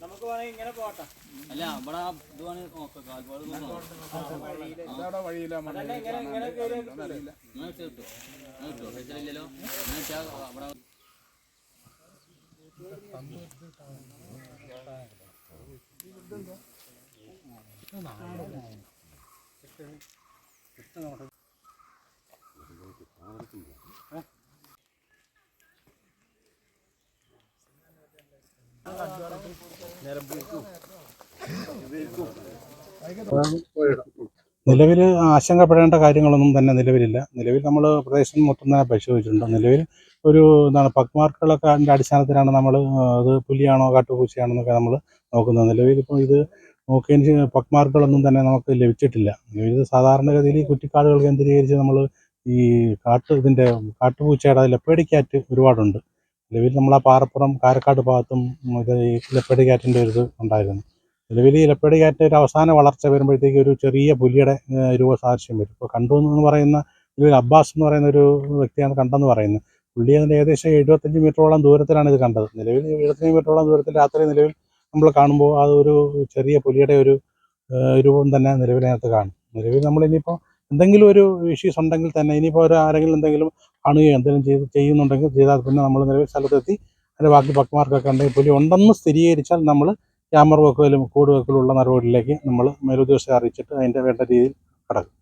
നമുക്ക് വേണമെങ്കിൽ ഇങ്ങനെ പോട്ടെ. അല്ല ഇവിടെ ഇത് വേണമെങ്കിൽ നോക്കാം കാൽപാട് വഴിയില്ല മണ്ണ് ഇങ്ങനെ ഇങ്ങനെ നിലവിൽ ആശങ്കപ്പെടേണ്ട കാര്യങ്ങളൊന്നും തന്നെ നിലവിലില്ല. നിലവിൽ നമ്മൾ പ്രദേശം മൊത്തം തന്നെ പരിശോധിച്ചിട്ടുണ്ട്. നിലവിൽ ഒരു എന്താണ് പക് മാർക്കുകളൊക്കെ അതിന്റെ അടിസ്ഥാനത്തിലാണ് നമ്മൾ അത് പുലിയാണോ കാട്ടുപൂച്ചയാണോ എന്നൊക്കെ നമ്മൾ നോക്കുന്നത്. നിലവിൽ ഇപ്പോൾ ഇത് നോക്കിയതിന് ശേഷം പക് മാർക്കുകളൊന്നും തന്നെ നമുക്ക് ലഭിച്ചിട്ടില്ല. ഇത് സാധാരണഗതിയിൽ ഈ കുറ്റിക്കാടുകൾ കേന്ദ്രീകരിച്ച് നമ്മൾ ഈ കാട്ട് ഇതിന്റെ കാട്ടുപൂച്ചയുടെ ലെപ്പേഡിക്കാറ്റ് ഒരുപാടുണ്ട്. നിലവിൽ നമ്മൾ ആ പാറപ്പുറം കാരക്കാട് ഭാഗത്തും ഇത് ഈ ലെപ്പേഡിക്കാറ്റിന്റെ ഒരു ഇത് ഉണ്ടായിരുന്നു. നിലവിൽ ഈ ലെപ്പേഡ് കാറ്റ് ഒരു അവസാന വളർച്ച വരുമ്പോഴത്തേക്ക് ഒരു ചെറിയ പുലിയുടെ രൂപ രൂപസാദൃശ്യം വരും. ഇപ്പോൾ കണ്ടു എന്ന് പറയുന്ന ഒരു അബ്ബാസ് എന്ന് പറയുന്ന ഒരു വ്യക്തിയാണ് കണ്ടെന്ന് പറയുന്നത്. പുള്ളി അതിന്റെ ഏകദേശം എഴുപത്തഞ്ച് മീറ്ററോളം ദൂരത്തിലാണ് ഇത് കണ്ടത്. നിലവിൽ എഴുപത്തഞ്ച് മീറ്ററോളം ദൂരത്തിൽ രാത്രി നിലവിൽ നമ്മൾ കാണുമ്പോൾ അതൊരു ചെറിയ പുലിയുടെ ഒരു രൂപം തന്നെ നിലവിലകത്ത് കാണും. നിലവിൽ നമ്മൾ ഇനിയിപ്പോൾ എന്തെങ്കിലും ഒരു ഇഷ്യൂസ് ഉണ്ടെങ്കിൽ തന്നെ ഇനിയിപ്പോൾ ഒരു ആരെങ്കിലും എന്തെങ്കിലും കാണുകയോ എന്തെങ്കിലും ചെയ്ത് ചെയ്യുന്നുണ്ടെങ്കിൽ ചെയ്താൽ പിന്നെ നമ്മൾ നിലവിൽ സ്ഥലത്തെത്തി അതിന്റെ ബാക്കി പക്കമാർക്കൊക്കെ ഉണ്ടെങ്കിൽ പുലി ഉണ്ടെന്ന് സ്ഥിരീകരിച്ചാൽ നമ്മൾ ക്യാമറ വെക്കലും കൂട് വെക്കലും ഉള്ള നടപടിയിലേക്ക് നമ്മൾ മേലുദ്യോഗസ്ഥരെ അറിയിച്ചിട്ട് അതിന്റെ വേണ്ട രീതിയിൽ കടക്കും.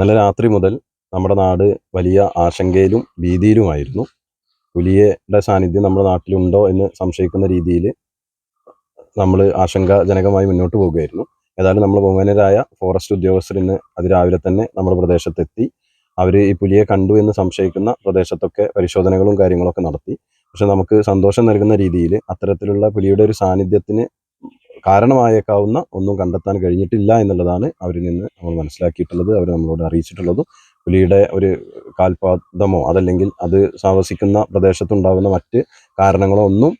നല്ല രാത്രി മുതൽ നമ്മുടെ നാട് വലിയ ആശങ്കയിലും ഭീതിയിലുമായിരുന്നു. പുലിയുടെ സാന്നിധ്യം നമ്മുടെ നാട്ടിലുണ്ടോ എന്ന് സംശയിക്കുന്ന രീതിയിൽ നമ്മൾ ആശങ്കാജനകമായി മുന്നോട്ട് പോവുകയായിരുന്നു ഏതായാലും നമ്മൾ ബഹുമാനരായ ഫോറസ്റ്റ് ഉദ്യോഗസ്ഥർ ഇന്ന് അതിരാവിലെ തന്നെ നമ്മുടെ പ്രദേശത്തെത്തി. അവർ ഈ പുലിയെ കണ്ടു എന്ന് സംശയിക്കുന്ന പ്രദേശത്തൊക്കെ പരിശോധനകളും കാര്യങ്ങളൊക്കെ നടത്തി. പക്ഷെ നമുക്ക് സന്തോഷം നൽകുന്ന രീതിയിൽ അത്തരത്തിലുള്ള പുലിയുടെ ഒരു സാന്നിധ്യത്തിന് കാരണമായേക്കാവുന്ന ഒന്നും കണ്ടെത്താൻ കഴിഞ്ഞിട്ടില്ല എന്നുള്ളതാണ് അവരിൽ നിന്ന് നമ്മൾ മനസ്സിലാക്കിയിട്ടുള്ളത് അവർ നമ്മളോട് അറിയിച്ചിട്ടുള്ളതും. പുലിയുടെ ഒരു കാൽപാദമോ അതല്ലെങ്കിൽ അത് താമസിക്കുന്ന പ്രദേശത്തുണ്ടാകുന്ന മറ്റ് കാരണങ്ങളോ ഒന്നും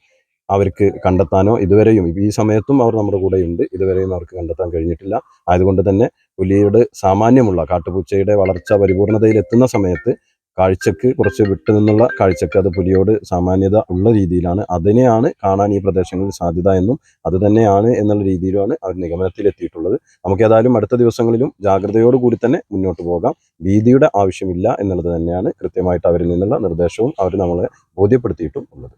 അവർക്ക് കണ്ടെത്താനോ ഇതുവരെയും ഈ സമയത്തും അവർ നമ്മുടെ കൂടെയുണ്ട്. ഇതുവരെയും അവർക്ക് കണ്ടെത്താൻ കഴിഞ്ഞിട്ടില്ല. ആയതുകൊണ്ട് തന്നെ പുലിയുടെ സാമാന്യമുള്ള കാട്ടുപൂച്ചയുടെ വളർച്ച പരിപൂർണതയിലെത്തുന്ന സമയത്ത് കാഴ്ചക്ക് കുറച്ച് വിട്ടു നിന്നുള്ള കാഴ്ചക്ക് അത് പുലിയോട് സാമാന്യത ഉള്ള രീതിയിലാണ്. അതിനെയാണ് കാണാൻ ഈ പ്രദേശങ്ങളിൽ സാധ്യത എന്നും അത് തന്നെയാണ് എന്നുള്ള രീതിയിലുമാണ് അവർ നിഗമനത്തിലെത്തിയിട്ടുള്ളത്. നമുക്ക് ഏതായാലും അടുത്ത ദിവസങ്ങളിലും ജാഗ്രതയോടുകൂടി തന്നെ മുന്നോട്ട് പോകാം. ഭീതിയുടെ ആവശ്യമില്ല എന്നുള്ളത് തന്നെയാണ് കൃത്യമായിട്ട് അവരിൽ നിന്നുള്ള നിർദ്ദേശവും അവർ നമ്മളെ ബോധ്യപ്പെടുത്തിയിട്ടും ഉള്ളത്.